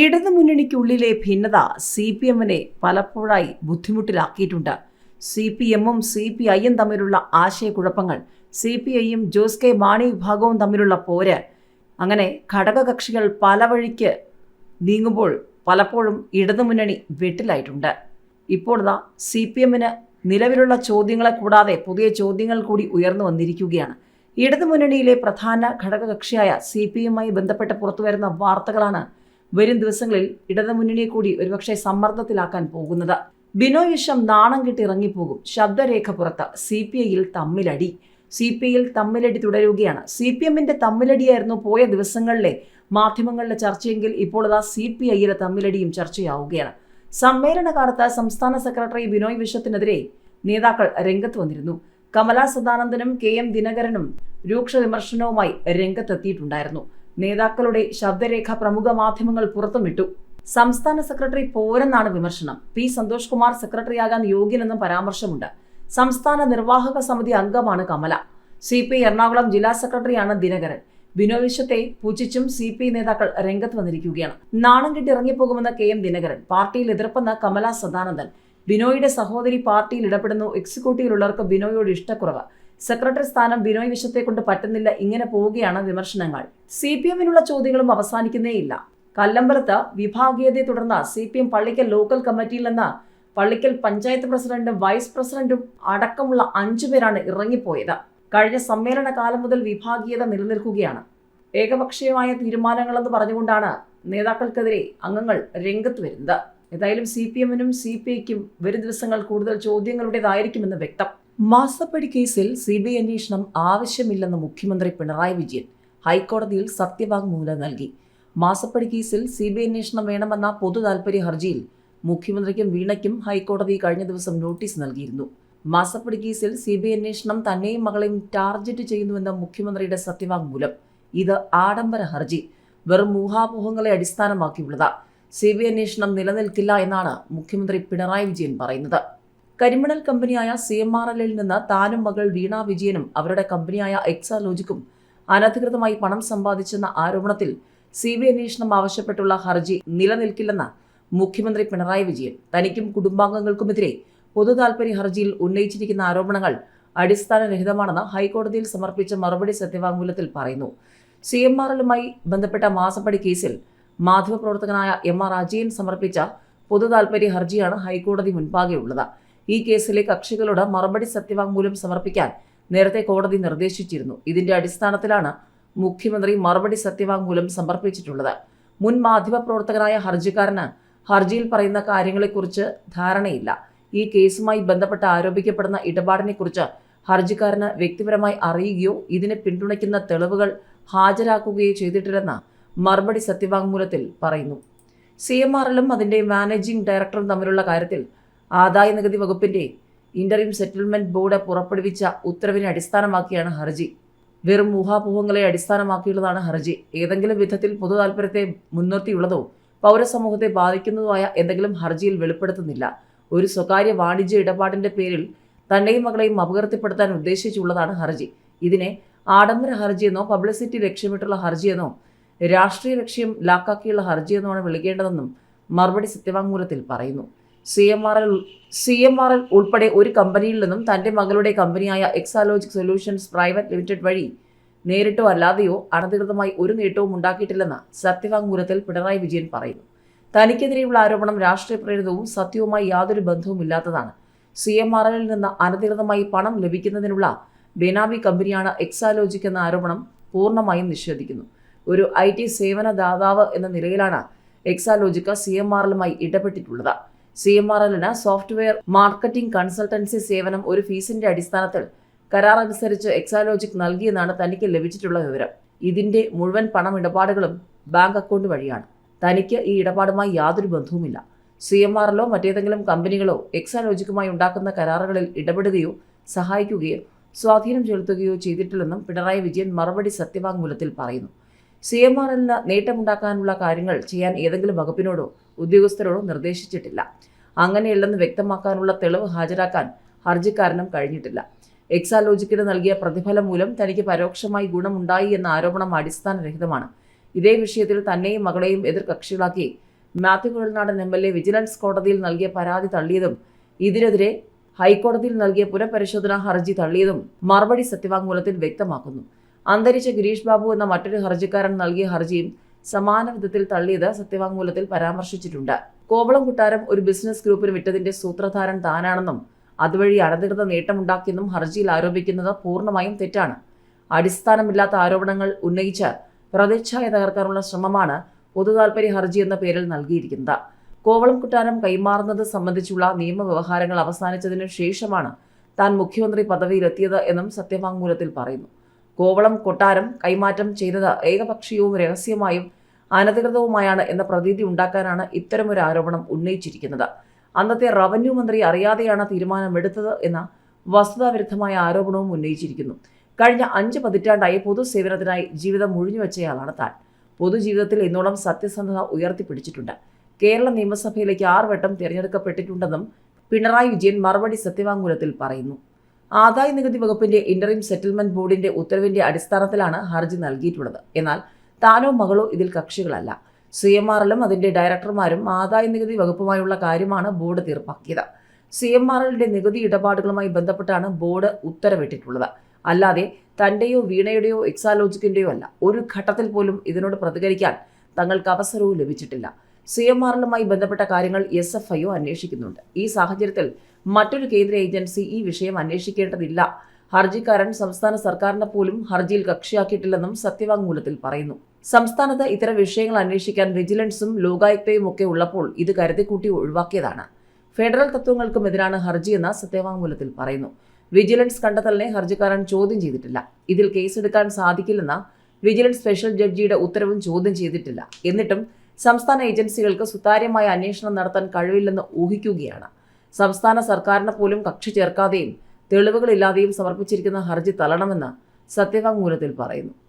ഇടതുമുന്നണിക്കുള്ളിലെ ഭിന്നത C P എമ്മിനെ പലപ്പോഴായി ബുദ്ധിമുട്ടിലാക്കിയിട്ടുണ്ട്. സി പി എമ്മും സി പി ഐയും തമ്മിലുള്ള ആശയക്കുഴപ്പങ്ങൾ സി പി ഐയും ജോസ് കെ മാണി വിഭാഗവും തമ്മിലുള്ള പോര് അങ്ങനെ ഘടകകക്ഷികൾ പല വഴിക്ക് നീങ്ങുമ്പോൾ പലപ്പോഴും ഇടതുമുന്നണി വെട്ടിലായിട്ടുണ്ട്. ഇപ്പോൾ സി പി എമ്മിന് നിലവിലുള്ള ചോദ്യങ്ങളെ കൂടാതെ പുതിയ ചോദ്യങ്ങൾ കൂടി ഉയർന്നു വന്നിരിക്കുകയാണ്. ഇടതുമുന്നണിയിലെ പ്രധാന ഘടകകക്ഷിയായ സി പി എമ്മുമായി ബന്ധപ്പെട്ട് പുറത്തുവരുന്ന വാർത്തകളാണ് വരും ദിവസങ്ങളിൽ ഇടതുമുന്നണിയെ കൂടി ഒരുപക്ഷെ സമ്മർദ്ദത്തിലാക്കാൻ പോകുന്നത്. ബിനോയ് വിശ്വം നാണം കെട്ടി ഇറങ്ങിപ്പോകും. ശബ്ദരേഖ പുറത്ത് സി പി ഐയിൽ തമ്മിലടി. സി പി ഐയിൽ തമ്മിലടി തുടരുകയാണ്. സി പി എമ്മിന്റെ തമ്മിലടിയായിരുന്നു പോയ ദിവസങ്ങളിലെ മാധ്യമങ്ങളിലെ ചർച്ചയെങ്കിൽ ഇപ്പോൾ അതാ സി പി ഐയിലെ തമ്മിലടിയും ചർച്ചയാവുകയാണ്. സമ്മേളന കാലത്ത് സംസ്ഥാന സെക്രട്ടറി ബിനോയ് വിശ്വത്തിനെതിരെ നേതാക്കൾ രംഗത്ത് വന്നിരുന്നു. കമലാ സദാനന്ദനും കെ എം ദിനകരനും രൂക്ഷ വിമർശനവുമായി രംഗത്തെത്തിയിട്ടുണ്ടായിരുന്നു. നേതാക്കളുടെ ശബ്ദരേഖ പ്രമുഖ മാധ്യമങ്ങൾ പുറത്തുവിട്ടു സംസ്ഥാന സെക്രട്ടറി പോരെന്നാണ് വിമർശനം. പി സന്തോഷ് കുമാർ സെക്രട്ടറിയാകാൻ യോഗ്യനെന്നും പരാമർശമുണ്ട്. സംസ്ഥാന നിർവാഹക സമിതി അംഗമാണ് കമല. സി പി എറണാകുളം ജില്ലാ സെക്രട്ടറിയാണ് ദിനകരൻ. ബിനോവിശത്തെ പൂജിച്ചും സി പി നേതാക്കൾ രംഗത്ത് വന്നിരിക്കുകയാണ്. നാണം കെട്ടി ഇറങ്ങിപ്പോകുമെന്ന കെ എം ദിനകരൻ. പാർട്ടിയിൽ എതിർപ്പെന്ന കമല സദാനന്ദൻ. ബിനോയുടെ സഹോദരി പാർട്ടിയിൽ ഇടപെടുന്നു. എക്സിക്യൂട്ടീവിലുള്ളവർക്ക് ബിനോയോട് ഇഷ്ടക്കുറവ്. സെക്രട്ടറി സ്ഥാനം ബിനോയ് വിശ്വത്തെ കൊണ്ട് പറ്റുന്നില്ല ഇങ്ങനെ പോവുകയാണ് വിമർശനങ്ങൾ. സി പി എമ്മിനുള്ള ചോദ്യങ്ങളും അവസാനിക്കുന്നേയില്ല. കല്ലമ്പലത്ത് വിഭാഗീയതയെ തുടർന്ന് C P M Pallikkal local കമ്മിറ്റിയിൽ നിന്ന് പള്ളിക്കൽ പഞ്ചായത്ത് പ്രസിഡന്റും വൈസ് പ്രസിഡന്റും അടക്കമുള്ള അഞ്ചു പേരാണ് ഇറങ്ങിപ്പോയത്. കഴിഞ്ഞ സമ്മേളന കാലം മുതൽ വിഭാഗീയത നിലനിൽക്കുകയാണ്. ഏകപക്ഷീയമായ തീരുമാനങ്ങളെന്ന് പറഞ്ഞുകൊണ്ടാണ് നേതാക്കൾക്കെതിരെ അംഗങ്ങൾ രംഗത്ത് വരുന്നത്. ഏതായാലും സി പി എമ്മിനും സി പി ഐക്കും വരും ദിവസങ്ങൾ കൂടുതൽ ചോദ്യങ്ങളുടേതായിരിക്കുമെന്ന് വ്യക്തം. മാസപ്പടി കേസിൽ സി ബി ഐ അന്വേഷണം ആവശ്യമില്ലെന്ന് മുഖ്യമന്ത്രി പിണറായി വിജയൻ ഹൈക്കോടതിയിൽ സത്യവാങ്മൂലം നൽകി. മാസപ്പടി കേസിൽ സി ബി ഐ അന്വേഷണം വേണമെന്ന പൊതു താൽപര്യ ഹർജിയിൽ മുഖ്യമന്ത്രിക്കും വീണയ്ക്കും ഹൈക്കോടതി കഴിഞ്ഞ ദിവസം നോട്ടീസ് നൽകിയിരുന്നു. മാസപ്പടി കേസിൽ സി ബി ഐ അന്വേഷണം തന്നെയും മകളെയും ടാർഗറ്റ് ചെയ്യുന്നുവെന്ന മുഖ്യമന്ത്രിയുടെ സത്യവാങ്മൂലം. ഇത് ആഡംബര ഹർജി. വെറും ഊഹാപോഹങ്ങളെ അടിസ്ഥാനമാക്കിയുള്ളതാ. സി ബി ഐ അന്വേഷണം നിലനിൽക്കില്ല എന്നാണ് മുഖ്യമന്ത്രി പിണറായി വിജയൻ പറയുന്നത്. കരിമണൽ കമ്പനിയായ സി എം ആർ എല്ലിൽ നിന്ന് താനും മകൾ വീണ വിജയനും അവരുടെ കമ്പനിയായ എക്സാലോജിക്കും അനധികൃതമായി പണം സമ്പാദിച്ചെന്ന ആരോപണത്തിൽ സി ബി അന്വേഷണം ആവശ്യപ്പെട്ടുള്ള ഹർജി നിലനിൽക്കില്ലെന്ന് മുഖ്യമന്ത്രി പിണറായി വിജയൻ. തനിക്കും കുടുംബാംഗങ്ങൾക്കുമെതിരെ പൊതു താൽപര്യ ഹർജിയിൽ ഉന്നയിച്ചിരിക്കുന്ന ആരോപണങ്ങൾ അടിസ്ഥാനരഹിതമാണെന്ന് ഹൈക്കോടതിയിൽ സമർപ്പിച്ച മറുപടി സത്യവാങ്മൂലത്തിൽ പറയുന്നു. സി എം ആർ എല്ലുമായി ബന്ധപ്പെട്ട മാസപ്പടി കേസിൽ മാധ്യമപ്രവർത്തകനായ എം ആർ അജയൻ സമർപ്പിച്ച പൊതു താൽപര്യ ഹർജിയാണ് ഹൈക്കോടതി മുൻപാകെയുള്ളത് ഈ കേസിലെ കക്ഷികളോട് മറുപടി സത്യവാങ്മൂലം സമർപ്പിക്കാൻ നേരത്തെ കോടതി നിർദ്ദേശിച്ചിരുന്നു. ഇതിന്റെ അടിസ്ഥാനത്തിലാണ് മുഖ്യമന്ത്രി മറുപടി സത്യവാങ്മൂലം സമർപ്പിച്ചിട്ടുള്ളത്. മുൻ മാധ്യമപ്രവർത്തകനായ ഹർജിക്കാരന് ഹർജിയിൽ പറയുന്ന കാര്യങ്ങളെക്കുറിച്ച് ധാരണയില്ല. ഈ കേസുമായി ബന്ധപ്പെട്ട് ആരോപിക്കപ്പെടുന്ന ഇടപാടിനെക്കുറിച്ച് ഹർജിക്കാരന് വ്യക്തിപരമായി അറിയുകയോ ഇതിനെ പിന്തുണയ്ക്കുന്ന തെളിവുകൾ ഹാജരാക്കുകയോ ചെയ്തിട്ടില്ലെന്ന് മറുപടി സത്യവാങ്മൂലത്തിൽ പറയുന്നു. സി എം എല്ലും അതിന്റെ മാനേജിംഗ് ഡയറക്ടറും തമ്മിലുള്ള കാര്യത്തിൽ ആദായ നികുതി വകുപ്പിന്റെ ഇന്ററിം സെറ്റിൽമെന്റ് ബോർഡ് പുറപ്പെടുവിച്ച ഉത്തരവിനെ അടിസ്ഥാനമാക്കിയാണ് ഹർജി. വെറും ഊഹാപോഹങ്ങളെ അടിസ്ഥാനമാക്കിയുള്ളതാണ് ഹർജി. ഏതെങ്കിലും വിധത്തിൽ പൊതു താൽപര്യത്തെ മുൻനിർത്തിയുള്ളതോ പൗരസമൂഹത്തെ ബാധിക്കുന്നതോ ആയ എന്തെങ്കിലും ഹർജിയിൽ വെളിപ്പെടുത്തുന്നില്ല. ഒരു സ്വകാര്യ വാണിജ്യ ഇടപാടിന്റെ പേരിൽ തന്നെയും മകളെയും അപകീർത്തിപ്പെടുത്താൻ ഉദ്ദേശിച്ചുള്ളതാണ് ഹർജി. ഇതിനെ ആഡംബര ഹർജിയെന്നോ പബ്ലിസിറ്റി ലക്ഷ്യമിട്ടുള്ള ഹർജിയെന്നോ രാഷ്ട്രീയ ലക്ഷ്യം ലാക്കാക്കിയുള്ള ഹർജിയെന്നോ ആണ് വിളിക്കേണ്ടതെന്നും മറുപടി സത്യവാങ്മൂലത്തിൽ പറയുന്നു. C M R L C M R L ഉൾപ്പെടെ ഒരു കമ്പനിയിൽ നിന്നും തന്റെ മകളുടെ കമ്പനിയായ എക്സാലോജിക് സൊല്യൂഷൻസ് പ്രൈവറ്റ് ലിമിറ്റഡ് വഴി നേരിട്ടോ അല്ലാതെയോ അനധികൃതമായി ഒരു നേട്ടവും ഉണ്ടാക്കിയിട്ടില്ലെന്ന് സത്യവാങ്മൂലത്തിൽ പിണറായി വിജയൻ പറയുന്നു. തനിക്കെതിരെയുള്ള ആരോപണം രാഷ്ട്രീയ പ്രേരിതവും സത്യവുമായി യാതൊരു ബന്ധവുമില്ലാത്തതാണ് സി എം ആർ എല്ലിൽ നിന്ന് അനധികൃതമായി പണം ലഭിക്കുന്നതിനുള്ള ബെനാമി കമ്പനിയാണ് എക്സാലോജിക് എന്ന ആരോപണം പൂർണമായും നിഷേധിക്കുന്നു. ഒരു ഐ ടി സേവന ദാതാവ് എന്ന നിലയിലാണ് എക്സാലോജിക്ക സി എം ആർ എല്ലുമായി ഇടപെട്ടിട്ടുള്ളത്. സി എം ആർ എല്ലിന് സോഫ്റ്റ്വെയർ മാർക്കറ്റിംഗ് കൺസൾട്ടൻസി സേവനം ഒരു ഫീസിന്റെ അടിസ്ഥാനത്തിൽ കരാർ അനുസരിച്ച് എക്സാലോജിക് നൽകിയെന്നാണ് തനിക്ക് ലഭിച്ചിട്ടുള്ള വിവരം. ഇതിന്റെ മുഴുവൻ പണം ഇടപാടുകളും ബാങ്ക് അക്കൗണ്ട് വഴിയാണ്. തനിക്ക് ഈ ഇടപാടുമായി യാതൊരു ബന്ധവുമില്ല. സി എം ആറിലോ മറ്റേതെങ്കിലും കമ്പനികളോ എക്സാലോജിക്കുമായി ഉണ്ടാക്കുന്ന കരാറുകളിൽ ഇടപെടുകയോ സഹായിക്കുകയോ സ്വാധീനം ചെലുത്തുകയോ ചെയ്തിട്ടില്ലെന്നും പിണറായി വിജയൻ മറുപടി സത്യവാങ്മൂലത്തിൽ പറയുന്നു. സി എം ആർ എല്ലിന് നേട്ടമുണ്ടാക്കാനുള്ള കാര്യങ്ങൾ ചെയ്യാൻ ഏതെങ്കിലും വകുപ്പിനോടോ ഉദ്യോഗസ്ഥരോടോ നിർദ്ദേശിച്ചിട്ടില്ല. അങ്ങനെയല്ലെന്ന് വ്യക്തമാക്കാനുള്ള തെളിവ് ഹാജരാക്കാൻ ഹർജിക്കാരനും കഴിഞ്ഞിട്ടില്ല. എക്സാലോജിക്കിന് നൽകിയ പ്രതിഫലം മൂലം തനിക്ക് പരോക്ഷമായി ഗുണമുണ്ടായി എന്ന ആരോപണം അടിസ്ഥാനരഹിതമാണ്. ഇതേ വിഷയത്തിൽ തന്നെയും മകളെയും എതിർകക്ഷികളാക്കി Mathew Kuzhalnadan M L A vigilance കോടതിയിൽ നൽകിയ പരാതി തള്ളിയതും ഇതിനെതിരെ ഹൈക്കോടതിയിൽ നൽകിയ പുനഃപരിശോധനാ ഹർജി തള്ളിയതും മറുപടി സത്യവാങ്മൂലത്തിൽ വ്യക്തമാക്കുന്നു. അന്തരിച്ച ഗിരീഷ് ബാബു എന്ന മറ്റൊരു ഹർജിക്കാരൻ നൽകിയ ഹർജിയും സമാന വിധത്തിൽ തള്ളിയത് സത്യവാങ്മൂലത്തിൽ പരാമർശിച്ചിട്ടുണ്ട്. കോവളം കുട്ടാരം ഒരു ബിസിനസ് ഗ്രൂപ്പിന് വിട്ടതിന്റെ സൂത്രധാരൻ താനാണെന്നും അതുവഴി അനധികൃത നേട്ടമുണ്ടാക്കിയെന്നും ഹർജിയിൽ ആരോപിക്കുന്നത് പൂർണമായും തെറ്റാണ്. അടിസ്ഥാനമില്ലാത്ത ആരോപണങ്ങൾ ഉന്നയിച്ച് പ്രതിച്ഛായ തകർക്കാനുള്ള ശ്രമമാണ് പൊതുതാൽപര്യ ഹർജി എന്ന പേരിൽ നൽകിയിരിക്കുന്നത്. കോവളം കുട്ടാരം കൈമാറുന്നത് സംബന്ധിച്ചുള്ള നിയമവ്യവഹാരങ്ങൾ അവസാനിച്ചതിനു ശേഷമാണ് താൻ മുഖ്യമന്ത്രി പദവിയിലെത്തിയത് എന്നും സത്യവാങ്മൂലത്തിൽ പറയുന്നു. കോവളം കൊട്ടാരം കൈമാറ്റം ചെയ്തത് ഏകപക്ഷീയവും രഹസ്യമായും അനധികൃതവുമായാണ് എന്ന പ്രതീതി ഉണ്ടാക്കാനാണ് ഇത്തരമൊരു ആരോപണം ഉന്നയിച്ചിരിക്കുന്നത്. അന്നത്തെ റവന്യൂ മന്ത്രി അറിയാതെയാണ് തീരുമാനമെടുത്തത് എന്ന വസ്തുതാവിരുദ്ധമായ ആരോപണവും ഉന്നയിച്ചിരിക്കുന്നു. കഴിഞ്ഞ അഞ്ച് പതിറ്റാണ്ടായി പൊതുസേവനത്തിനായി ജീവിതം മുഴിഞ്ഞുവെച്ചയാളാണ് താൻ. പൊതുജീവിതത്തിൽ ഇന്നോളം സത്യസന്ധത ഉയർത്തിപ്പിടിച്ചിട്ടുണ്ട്. കേരള നിയമസഭയിലേക്ക് ആറ് വട്ടം തിരഞ്ഞെടുക്കപ്പെട്ടിട്ടുണ്ടെന്നും പിണറായി വിജയൻ മറുപടി സത്യവാങ്മൂലത്തിൽ പറയുന്നു. ആദായ നികുതി വകുപ്പിന്റെ ഇന്ററിം സെറ്റിൽമെന്റ് ബോർഡിന്റെ ഉത്തരവിന്റെ അടിസ്ഥാനത്തിലാണ് ഹർജി നൽകിയിട്ടുള്ളത്. എന്നാൽ താനോ മകളോ ഇതിൽ കക്ഷികളല്ല. സി എം ആറിലും അതിന്റെ ഡയറക്ടർമാരും ആദായ നികുതി വകുപ്പുമായുള്ള കാര്യമാണ് ബോർഡ് തീർപ്പാക്കിയത്. സി എം ആറിന്റെ നികുതി ഇടപാടുകളുമായി ബന്ധപ്പെട്ടാണ് ബോർഡ് ഉത്തരവിട്ടിട്ടുള്ളത്. അല്ലാതെ തന്റെയോ വീണയുടെയോ എക്സാലോജിക്കിന്റെയോ അല്ല. ഒരു ഘട്ടത്തിൽ പോലും ഇതിനോട് പ്രതികരിക്കാൻ തങ്ങൾക്ക് അവസരവും ലഭിച്ചിട്ടില്ല. സി എം ആറിലുമായി ബന്ധപ്പെട്ട കാര്യങ്ങൾ എസ് എഫ് ഐഒ അന്വേഷിക്കുന്നുണ്ട്. ഈ സാഹചര്യത്തിൽ മറ്റൊരു കേന്ദ്ര ഏജൻസി ഈ വിഷയം അന്വേഷിക്കേണ്ടതില്ല. ഹർജിക്കാരൻ സംസ്ഥാന സർക്കാരിനെ പോലും ഹർജിയിൽ കക്ഷിയാക്കിയിട്ടില്ലെന്നും സത്യവാങ്മൂലത്തിൽ പറയുന്നു. സംസ്ഥാനത്ത് ഇത്തരം വിഷയങ്ങൾ അന്വേഷിക്കാൻ വിജിലൻസും ലോകായുക്തയും ഒക്കെ ഉള്ളപ്പോൾ ഇത് കരുതിക്കൂട്ടി ഒഴിവാക്കിയതാണ്. ഫെഡറൽ തത്വങ്ങൾക്കും എതിരാണ് ഹർജിയെന്ന് സത്യവാങ്മൂലത്തിൽ പറയുന്നു. വിജിലൻസ് കണ്ടെത്തലിനെ ഹർജിക്കാരൻ ചോദ്യം ചെയ്തിട്ടില്ല. ഇതിൽ കേസെടുക്കാൻ സാധിക്കില്ലെന്ന വിജിലൻസ് സ്പെഷ്യൽ ജഡ്ജിയുടെ ഉത്തരവും ചോദ്യം ചെയ്തിട്ടില്ല. എന്നിട്ടും സംസ്ഥാന ഏജൻസികൾക്ക് സുതാര്യമായ അന്വേഷണം നടത്താൻ കഴിവില്ലെന്ന് ഊഹിക്കുകയാണ്. സംസ്ഥാന സർക്കാരിനെ പോലും കക്ഷി ചേർക്കാതെയും തെളിവുകളില്ലാതെയും സമർപ്പിച്ചിരിക്കുന്ന ഹർജി തള്ളണമെന്ന് സത്യവാങ്മൂലത്തിൽ പറയുന്നു.